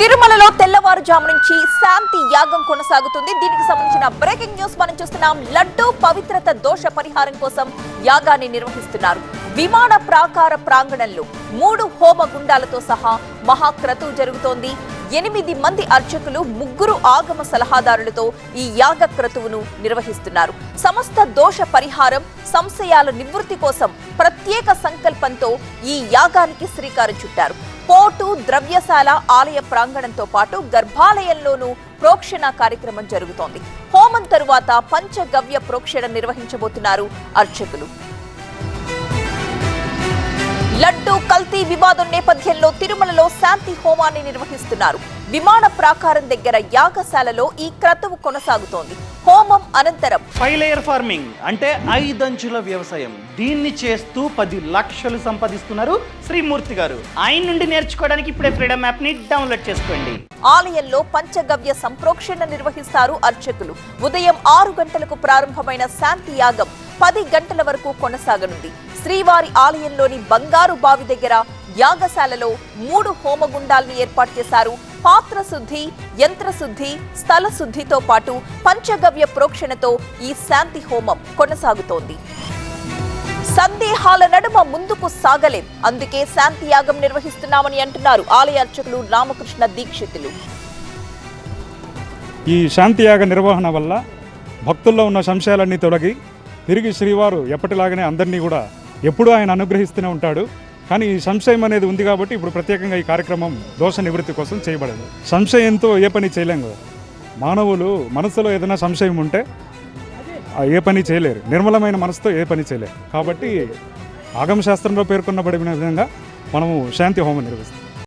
తిరుమలలో తెల్లవారుజాము నుంచి శాంతి యాగం కొనసాగుతుంది. దీనికి సంబంధించిన బ్రేకింగ్ న్యూస్ మనం చూస్తున్నాం. లడ్డు పవిత్రత దోష పరిహారం కోసం యాగాన్ని నిర్వహిస్తున్నారు. విమాన ప్రాకార ప్రాంగణంలో మూడు హోమ గుండాలతో సహా మహాక్రతువు జరుగుతోంది. ఎనిమిది మంది అర్చకులు ముగ్గురు ఆగమ సలహాదారులతో ఈ యాగ క్రతువును నిర్వహిస్తున్నారు. సమస్త దోష పరిహారం సంశయాల నివృత్తి కోసం ప్రత్యేక సంకల్పంతో ఈ యాగానికి శ్రీకారం చుట్టారు. పోటు ద్రవ్యశాల ఆలయ ప్రాంగణంతో పాటు గర్భాలయంలోనూ ప్రోక్షణ కార్యక్రమం జరుగుతోంది. హోమం తరువాత పంచగవ్య ప్రోక్షణ నిర్వహించబోతున్నారు అర్చకులు. లడ్డూ కల్తీ వివాదం నేపథ్యంలో తిరుమలలో శాంతి హోమాన్ని నిర్వహిస్తున్నారు. విమాన ప్రాకారం దగ్గర యాగశాలలో ఈ క్రతువు కొనసాగుతోంది. హోమం అనంతరం. ఫైవ్ లేయర్ ఫార్మింగ్ అంటే ఐదంచుల వ్యవసాయం. దీన్ని చేస్తూ పది లక్షలు సంపాదిస్తున్నారు శ్రీమూర్తి గారు. ఆయన నుండి నేర్చుకోవడానికి ఇప్పుడే ఫ్రీడమ్ యాప్ని డౌన్లోడ్ చేసుకోండి. ఆలయంలో పంచగవ్య సంప్రోక్షణ నిర్వహిస్తారు అర్చకులు. ఉదయం ఆరు గంటలకు ప్రారంభమైన శాంతి యాగం పది గంటల వరకు కొనసాగనుంది. శ్రీవారి ఆలయంలోని బంగారు బావి దగ్గర యాగశాలలో మూడు హోమగుండాల్ని ఏర్పాటు చేశారు. పాత్ర శుద్ధి యంత్ర శుద్ధి స్థల శుద్ధితో పాటు పంచగవ్య ప్రోక్షణతో ఈ శాంతి హోమం కొనసాగుతోంది. సందేహాల నడుమ ముందుకు సాగలేం. అందుకే శాంతి యాగం నిర్వహిస్తున్నామని అంటున్నారు ఆలయ అర్చకులు రామకృష్ణ దీక్షితులు. ఈ శాంతి యాగ నిర్వహణ వల్ల భక్తుల్లో ఉన్న సంశయాలన్నీ తొలగి తిరిగి శ్రీవారు ఎప్పటిలాగానే అందరినీ కూడా ఎప్పుడూ ఆయన అనుగ్రహిస్తూనే ఉంటాడు. కానీ ఈ సంశయం అనేది ఉంది కాబట్టి ఇప్పుడు ప్రత్యేకంగా ఈ కార్యక్రమం దోష నివృత్తి కోసం చేయబడదు సంశయంతో ఏ పని చేయలేం కదా. మానవులు మనసులో ఏదైనా సంశయం ఉంటే ఏ పని చేయలేరు. నిర్మలమైన మనసుతో ఏ పని చేయలేరు. కాబట్టి ఆగమశాస్త్రంలో పేర్కొనబడిన విధంగా మనము శాంతి హోమం నిర్వహిస్తాం.